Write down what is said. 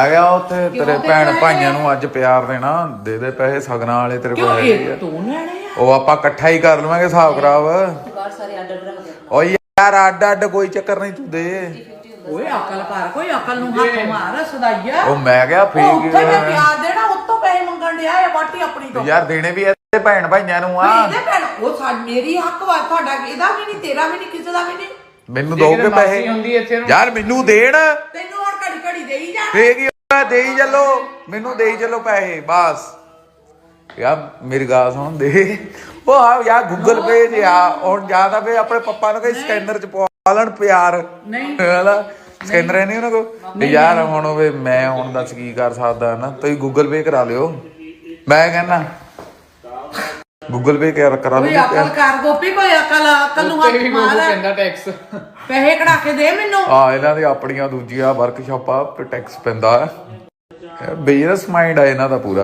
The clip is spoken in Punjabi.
ਆ ਗਿਆ ਉੱਥੇ ਤੇਰੇ ਭੈਣ ਭਾਈਆਂ ਨੂੰ ਅੱਜ ਪਿਆਰ ਦੇਣਾ ਦੇ ਦੇ ਪੈਸੇ ਸਗਨਾਂ ਵਾਲੇ ਤੇਰੇ ਕੋਲ ਕਿਉਂ ਹੈਗੇ ਇਹ ਆ। ਤੂੰ ਲੈਣੇ ਆ? ਉਹ ਆਪਾਂ ਇਕੱਠਾ ਹੀ ਕਰ ਲਵਾਂਗੇ ਹਿਸਾਬ ਖਰਾਬ। ਬਾਹਰ ਸਾਰੇ ਆਰਡਰ ਰੱਖ ਦੇ ਓ ਯਾਰ ਅੱਡ ਅੱਡ ਕੋਈ ਚੱਕਰ ਨਹੀਂ ਤੂੰ ਦੇ। ਓਏ ਅਕਲ ਕਰ ਕੋਈ ਅਕਲ ਨੂੰ ਹੱਥ ਮਾਰ ਸਦਾਈਆ। ਉਹ ਮੈਂ ਕਿਹਾ ਉਹ ਉੱਥੇ ਮੈਂ ਫੇਕ ਪਿਆਰ ਦੇਣਾ ਉੱਤੋਂ ਪੈਸੇ ਮੰਗਣ ਡਿਆ ਇਹ ਬਾਟੀ ਆਪਣੀ ਤੋਂ। ਯਾਰ ਦੇਣੇ ਵੀ ਇਹਦੇ ਭੈਣ ਭਾਈਆਂ ਨੂੰ ਆ। ਇਹਦੇ ਭੈਣ ਉਹ ਸਾ ਮੇਰੀ ਹੱਕ ਵਾ ਤੁਹਾਡਾ ਇਹਦਾ ਵੀ ਨਹੀਂ ਤੇਰਾ ਵੀ ਨਹੀਂ ਕਿਸੇ ਦਾ ਵੀ ਨਹੀਂ। ਮੈਨੂੰ ਦੋਗੇ ਪੈਸੇ? ਯਾਰ ਮੈਨੂੰ ਦੇਣ। ਤੈਨੂੰ ਦੇਈ ਜਾ। ਫੇਕ ਹੀ ਹੋਇਆ, ਦੇਈ ਚੱਲੋ। ਮੈਨੂੰ ਦੇਈ ਚੱਲੋ ਪੈਸੇ ਬਸ। ਯਾਰ ਮੇਰੀ ਗੱਲ ਸੁਣ ਦੇ। ਉਹ ਆ ਯਾਰ ਗੂਗਲ ਪੇ ਜੇ ਆ। ਹੁਣ ਜ਼ਿਆਦਾ ਫੇ ਆਪਣੇ ਪਪਾ ਨੂੰ ਕਹੀ ਸਕੈਨਰ ਚ ਪਵਾ ਲੈਣ ਪਿਆਰ। ਨਹੀਂ। ਹੈਨਾ? ਸਕੈਨਰ ਨਹੀਂ। ਉਹਨਾਂ ਕੋ ਤੇ ਯਾਰ ਹੁਣ ਵੇ ਮੈਂ ਹੁਣ ਦੱਸ ਕੀ ਕਰ ਸਕਦਾ ਨਾ ਤੁਸੀਂ ਗੂਗਲ ਪੇ ਕਰਾ ਲਿਓ। ਮੈਂ ਕਹਿੰਦਾ ਗੂਗਲ ਪੇ ਕਰਾ ਕਰਾ ਕੋਈ ਅਕਲ ਕਰ ਗੋਪੀ ਕੋਈ ਅਕਲ ਅਕਲ ਨੂੰ ਹੱਥ ਮਾਰ। ਕਹਿੰਦਾ ਟੈਕਸ ਪੈਸੇ ਕਢਾ ਕੇ ਦੇ ਮੈਨੂੰ। ਆ ਇਹਨਾਂ ਦੀ ਆਪਣੀਆਂ ਦੂਜੀਆਂ ਵਰਕਸ਼ਾਪਾਂ ਤੇ ਟੈਕਸ ਪੈਂਦਾ। ਬਿਜ਼ਨਸ ਮਾਈਂਡ ਆ ਇਹਨਾਂ ਦਾ ਪੂਰਾ।